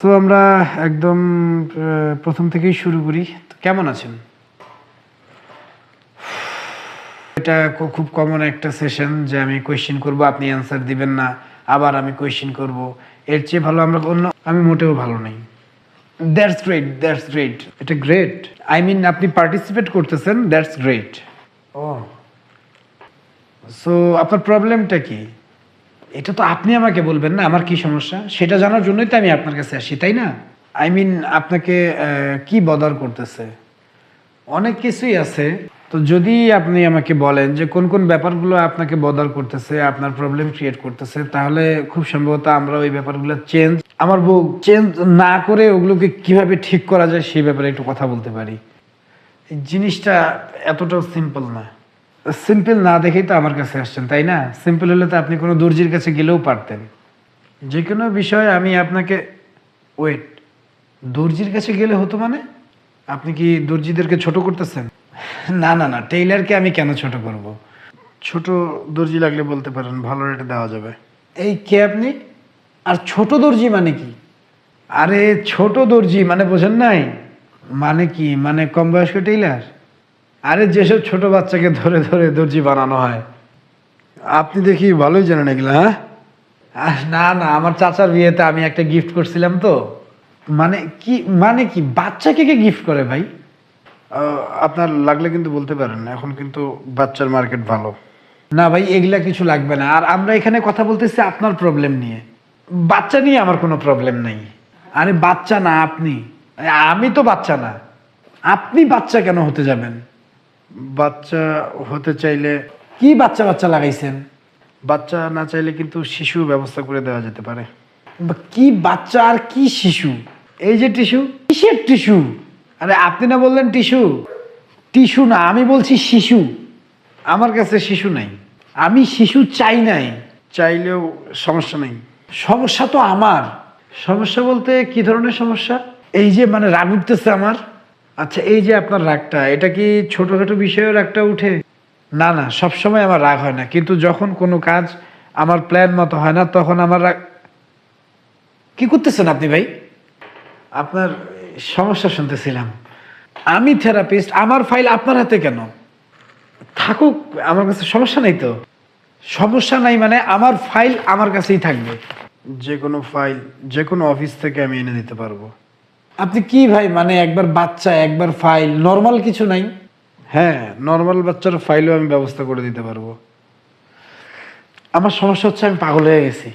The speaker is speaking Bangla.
তো আমরা একদম প্রথম থেকেই শুরু করি। তো কেমন আছেন? এটা খুব কমন একটা সেশন যে আমি কোয়েশ্চেন করব আপনি অ্যান্সার দিবেন না আবার আমি কোয়েশ্চেন করব। এর চেয়ে ভালো আমরা অন্য আমি মোটেও ভালো নেই। দ্যাটস গ্রেট দ্যাটস গ্রেট এটা গ্রেট আই মিন আপনি পার্টিসিপেট করতেছেন দ্যাটস গ্রেট ও সো আপনার প্রবলেমটা কি? এটা তো আপনি আমাকে বলবেন না, আমার কি সমস্যা? সেটা জানার জন্যই তো আমি আপনার কাছে আসি, তাই না? আই মিন আপনাকে কি বদার করতেছে? অনেক কিছুই আছে। তো যদি আপনি আমাকে বলেন যে কোন কোন ব্যাপারগুলো আপনাকে বদার করতেছে, আপনার প্রবলেম ক্রিয়েট করতেছে, তাহলে খুব সম্ভবত আমরা ওই ব্যাপারগুলো চেঞ্জ আমার বউ চেঞ্জ না করে ওগুলোকে কীভাবে ঠিক করা যায় সেই ব্যাপারে একটু কথা বলতে পারি। জিনিসটা এতটাও সিম্পল না। সিম্পল না দেখেই তো আমার কাছে আসছেন তাই না? সিম্পল হলে তো আপনি কোনো দর্জির কাছে গেলেও পারতেন। যে কোনো বিষয়ে আমি আপনাকে ওয়েট দর্জির কাছে গেলে হতো মানে? আপনি কি দর্জিদেরকে ছোট করতেছেন? না না না টেইলারকে আমি কেন ছোট করব? ছোট দর্জি লাগলে বলতে পারেন ভালো রেটে দেওয়া যাবে। এই কে আপনি? আর ছোট দর্জি মানে কি? আরে ছোট দর্জি মানে বোঝেন নাই? মানে কি? মানে কম বয়স্ক টেইলার আরে যেসব ছোট বাচ্চাকে ধরে ধরে দর্জি বানানো হয় আপনি দেখি ভালোই জানেন এগুলো হ্যাঁ? না না আমার চাচার বিয়েতে আমি একটা গিফট করছিলাম তো। মানে কি মানে কি বাচ্চাকে কে গিফট করে ভাই? আপনার লাগলে কিন্তু বলতে পারেন এখন কিন্তু বাচ্চার মার্কেট ভালো। না ভাই এগুলা কিছু লাগবে না। আর আমরা এখানে কথা বলতেছি আপনার প্রবলেম নিয়ে। বাচ্চা নিয়ে আমার কোনো প্রবলেম নেই। আরে বাচ্চা না আপনি। আমি তো বাচ্চা না। আপনি বাচ্চা কেন হতে যাবেন? বাচ্চা হতে চাইলে কি বাচ্চা বাচ্চা লাগাইছেন? বাচ্চা না চাইলে কিন্তু শিশু ব্যবস্থা করে দেওয়া যেতে পারে। কি বাচ্চা আর কি শিশু? এই যে টিস্যু। কিসের টিস্যু? আরে আপনি না বললেন টিস্যু। টিস্যু না আমি বলছি শিশু। আমার কাছে শিশু নাই। আমি শিশু চাই নাই। চাইলেও সমস্যা নেই। সমস্যা তো আমার। সমস্যা বলতে কি ধরনের সমস্যা? এই যে মানে রাগ উঠতেছে আমার। আচ্ছা এই যে আপনার রাগটা, এটা কি ছোটখাটো বিষয়ের রাগটা উঠে? না না, সবসময় আমার রাগ হয় না, কিন্তু যখন কোনো কাজ আমার প্ল্যান মতো হয় না, তখন আমার রাগ কি করতেছেন আপনি ভাই? আপনার সমস্যা শুনতেছিলাম। আমি থেরাপিস্ট আমার ফাইল আপনার হাতে কেন? থাকুক, আমার কাছে সমস্যা নেই তো। সমস্যা নাই মানে আমার ফাইল আমার কাছেই থাকবে। যে কোনো ফাইল যে কোনো অফিস থেকে আমি এনে দিতে পারব। আপনি কি ভাই মানে একবার বাচ্চা, একবার ফাইল নর্মাল কিছু নাই? হ্যাঁ নর্মাল বাচ্চার ফাইলও আমি ব্যবস্থা করে দিতে পারব। আমার সমস্যা হচ্ছে আমি পাগল হয়ে গেছি।